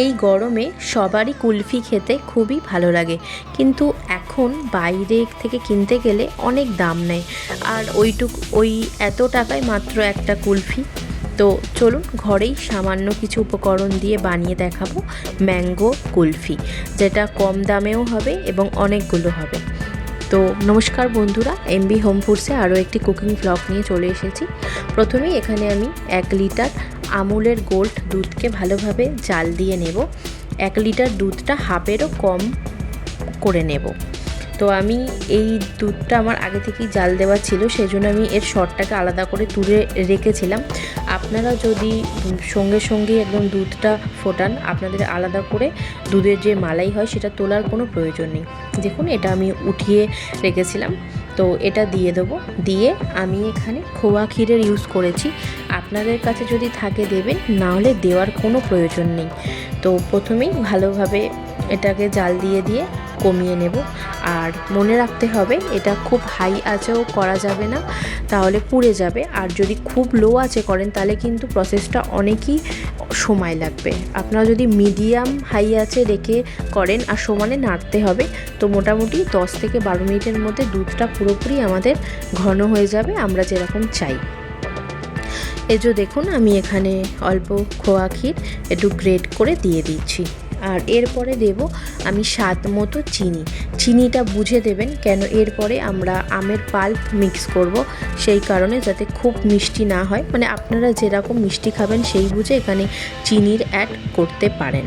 এই গরমে সবারই কুলফি খেতে খুবই ভালো লাগে। কিন্তু এখন বাইরে থেকে কিনতে গেলে অনেক দাম নেয়। আর ওইটুকু, ওই এত টাকায় মাত্র একটা কুলফি। তো চলুন ঘরেই সামান্য কিছু উপকরণ দিয়ে বানিয়ে দেখাবো ম্যাঙ্গো কুলফি, যেটা কম দামেও হবে এবং অনেকগুলো হবে। তো নমস্কার বন্ধুরা, এমবি হোম ফুডসে আরও একটি কুকিং ব্লগ নিয়ে চলে এসেছি। প্রথমেই এখানে আমি এক লিটার আমুলের গোল্ড দুধকে ভালোভাবে জাল দিয়ে নেব। এক লিটার দুধটা হাফেরও কম করে নেব। তো আমি এই দুধটা আমার আগে থেকেই জাল দেওয়া ছিল সেই জন্য আমি এর শর্টটাকে আলাদা করে তুলে রেখেছিলাম। আপনারা যদি সঙ্গে সঙ্গে একদম দুধটা ফোটান, আপনাদের আলাদা করে দুধের যে মালাই হয় সেটা তোলার কোনো প্রয়োজন নেই। দেখুন, এটা আমি উঠিয়ে রেখেছিলাম। তো এটা দিয়ে দেবো। দিয়ে আমি এখানে খোয়া ক্ষীরের ইউজ করেছি। আপনাদের কাছে যদি থাকে দেবেন না হলে দেওয়ার কোনো প্রয়োজন নেই। তো প্রথমেই ভালোভাবে এটাকে জাল দিয়ে দিয়ে কমিয়ে নেব। আর মনে রাখতে হবে, এটা খুব হাই আঁচেও করা যাবে না, তাহলে পুড়ে যাবে। আর যদি খুব লো আঁচে করেন, তাহলে কিন্তু প্রসেসটা অনেকই সময় লাগবে। আপনারা যদি মিডিয়াম হাই আঁচে রেখে করেন, আর সমানে নাড়তে হবে, তো মোটামুটি দশ থেকে বারো মিনিটের মধ্যে দুধটা পুরোপুরি আমাদের ঘন হয়ে যাবে, আমরা যেরকম চাই। এজো দেখুন, আমি এখানে অল্প খোয়া ক্ষীর একটু গ্রেড করে দিয়ে দিচ্ছি। আর এরপরে দেব আমি স্বাদ মতো চিনি। চিনিটা বুঝে দেবেন কেন এরপরে আমরা আমের পাল্প মিক্স করব, সেই কারণে যাতে খুব মিষ্টি না হয়। মানে আপনারা যেরকম মিষ্টি খাবেন সেই বুঝে এখানে চিনির অ্যাড করতে পারেন।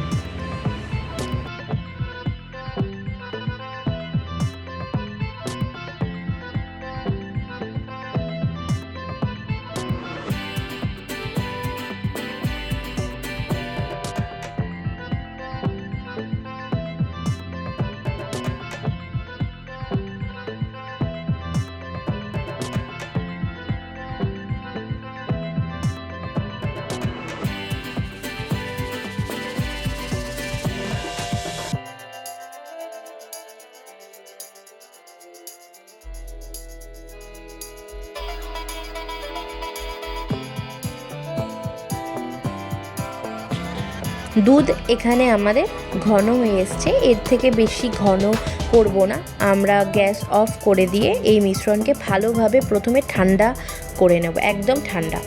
দুধ এখানে আমাদের ঘন হয়ে এসছে। এর থেকে বেশি ঘন করব না। আমরা গ্যাস অফ করে দিয়ে এই মিশ্রণকে ভালোভাবে প্রথমে ঠান্ডা করে নেব, একদম ঠান্ডা।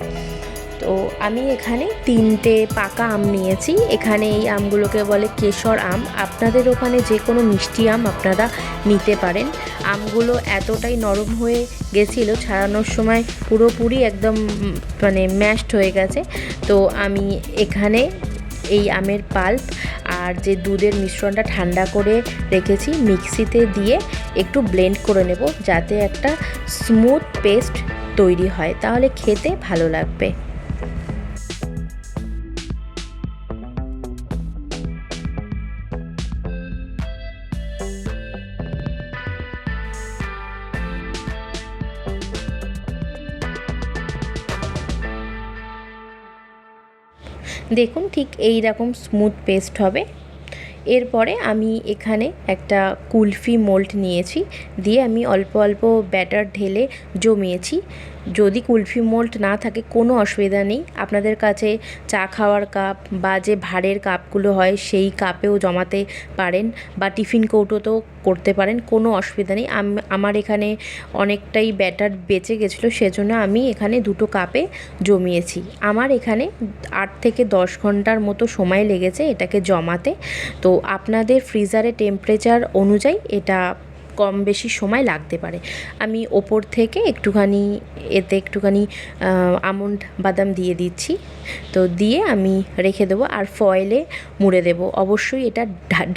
তো আমি এখানে তিনটে পাকা আম নিয়েছি। এখানে এই আমগুলোকে বলে কেশর আম। আপনাদের ওখানে যে কোনো মিষ্টি আম আপনারা নিতে পারেন। আমগুলো এতটাই নরম হয়ে গেছিল, ছাড়ানোর সময় পুরোপুরি একদম মানে ম্যাশড হয়ে গেছে। তো আমি এখানে এই আমের পাল্প আর যে দুধের মিশ্রণটা ঠান্ডা করে রেখেছি, মিক্সিতে দিয়ে একটু ব্লেন্ড করে নেব যাতে একটা স্মুথ পেস্ট তৈরি হয়। তাহলে খেতে ভালো লাগবে। দেখুন ঠিক এই রকম স্মুথ পেস্ট হবে। এরপরে আমি এখানে একটা কুলফি মোল্ড নিয়েছি, দিয়ে আমি অল্প অল্প ব্যাটার ঢেলে জমিয়েছি। যদি কুলফি মোল্ড না থাকে, কোনো অসুবিধা নেই। আপনাদের কাছে চা খাওয়ার কাপ বা যে ভাঁড়ের কাপগুলো হয়, সেই কাপেও জমাতে পারেন বা টিফিন কৌটোতেও করতে পারেন, কোনো অসুবিধা নেই। আমার এখানে অনেকটাই ব্যাটার বেঁচে গেছিল, সেজন্য আমি এখানে দুটো কাপে জমিয়েছি। আমার এখানে আট থেকে দশ ঘণ্টার মতো সময় লেগেছে এটাকে জমাতে। তো আপনাদের ফ্রিজারে টেম্পারেচার অনুযায়ী এটা কম বেশি সময় লাগতে পারে। আমি ওপর থেকে একটুখানি, এতে একটুখানি আমন্ড বাদাম দিয়ে দিচ্ছি। তো দিয়ে আমি রেখে দেবো আর ফয়েলে মুড়ে দেবো। অবশ্যই এটা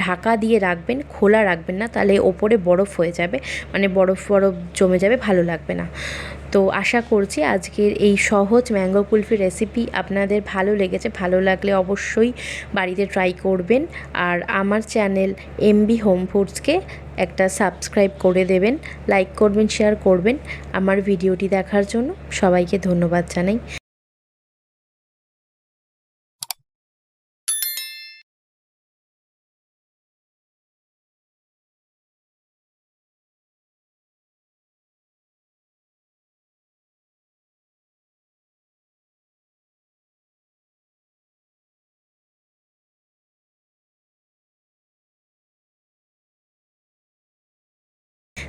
ঢাকা দিয়ে রাখবেন, খোলা রাখবেন না, তাহলে ওপরে বরফ হয়ে যাবে মানে বরফ বরফ জমে যাবে, ভালো লাগবে না। তো আশা করছি আজকের এই সহজ ম্যাঙ্গো কুলফি রেসিপি আপনাদের ভালো লেগেছে, ভালো লাগলে অবশ্যই বাড়িতে ট্রাই করবেন। আর আমার চ্যানেল এমবি হোম ফুডসকে একটা সাবস্ক্রাইব করে দেবেন লাইক করবেন শেয়ার করবেন। আমার ভিডিওটি দেখার জন্য সবাইকে ধন্যবাদ জানাই।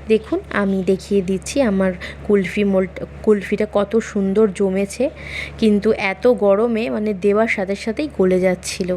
দেখুন, আমি দেখিয়ে দিচ্ছি আমার কুলফি মোল, কুলফিটা কত সুন্দর জমেছে, কিন্তু এত গরমে মানে দেওয়ার সাথে সাথেই গলে যাচ্ছিল।